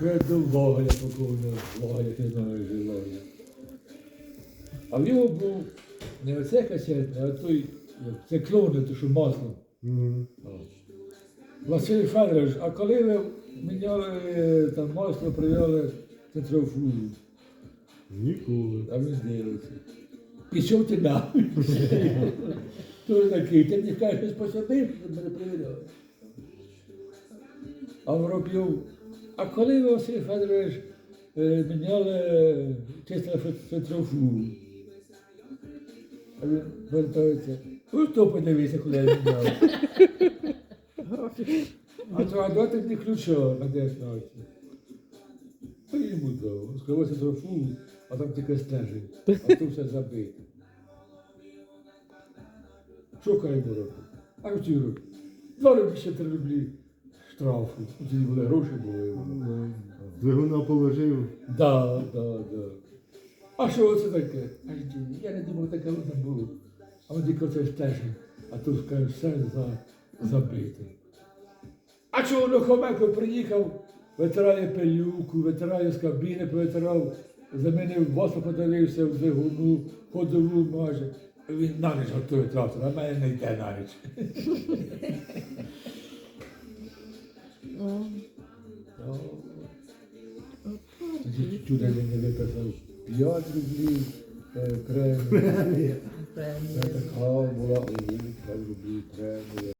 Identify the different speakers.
Speaker 1: До Лаголя покойного, Лаголя, ти знаєш. А в нього був не оце касетне, а той, це клоун, то що масло.
Speaker 2: Мгм.
Speaker 1: Василь Федорович, а коли ви міняли е, там масло, привели центрофугу,
Speaker 2: Ніколи.
Speaker 1: а він дивиться. Пішов ти нахуй. Той такий, ти мені кажеш, посадив, щоб мене перевіряли. А Воробйов, а коли Василь Федорович е, міняли чисто центрофугу? А він вертається. Ну, то подивися, коли я міняв. А то а дати мені ключа на 19. А я йому дав. Скривався трофу, а там тільки стежить, а тут все забито. Йому робити? А ті робить. Два роки ще три рублі штрафу. Тоді були гроші були.
Speaker 2: Двигуна положив.
Speaker 1: Да, да, да. А що це таке? А я не думав, таке воно було. А він тільки це стежить, а тут каже, все за, забито. А чого Лохоменко приїхав, витирає пилюку, витирає з кабіни, повитирав, замінив масло, подивився в двигуну, ходову майже. Він на ніч готує трактор, а в мене не йде на ніч. Addirittura le deve per fare biografie, eh, premi, premi,
Speaker 2: premi,
Speaker 3: premi,
Speaker 1: premi, premi, premi, premi, premi, premi, premi,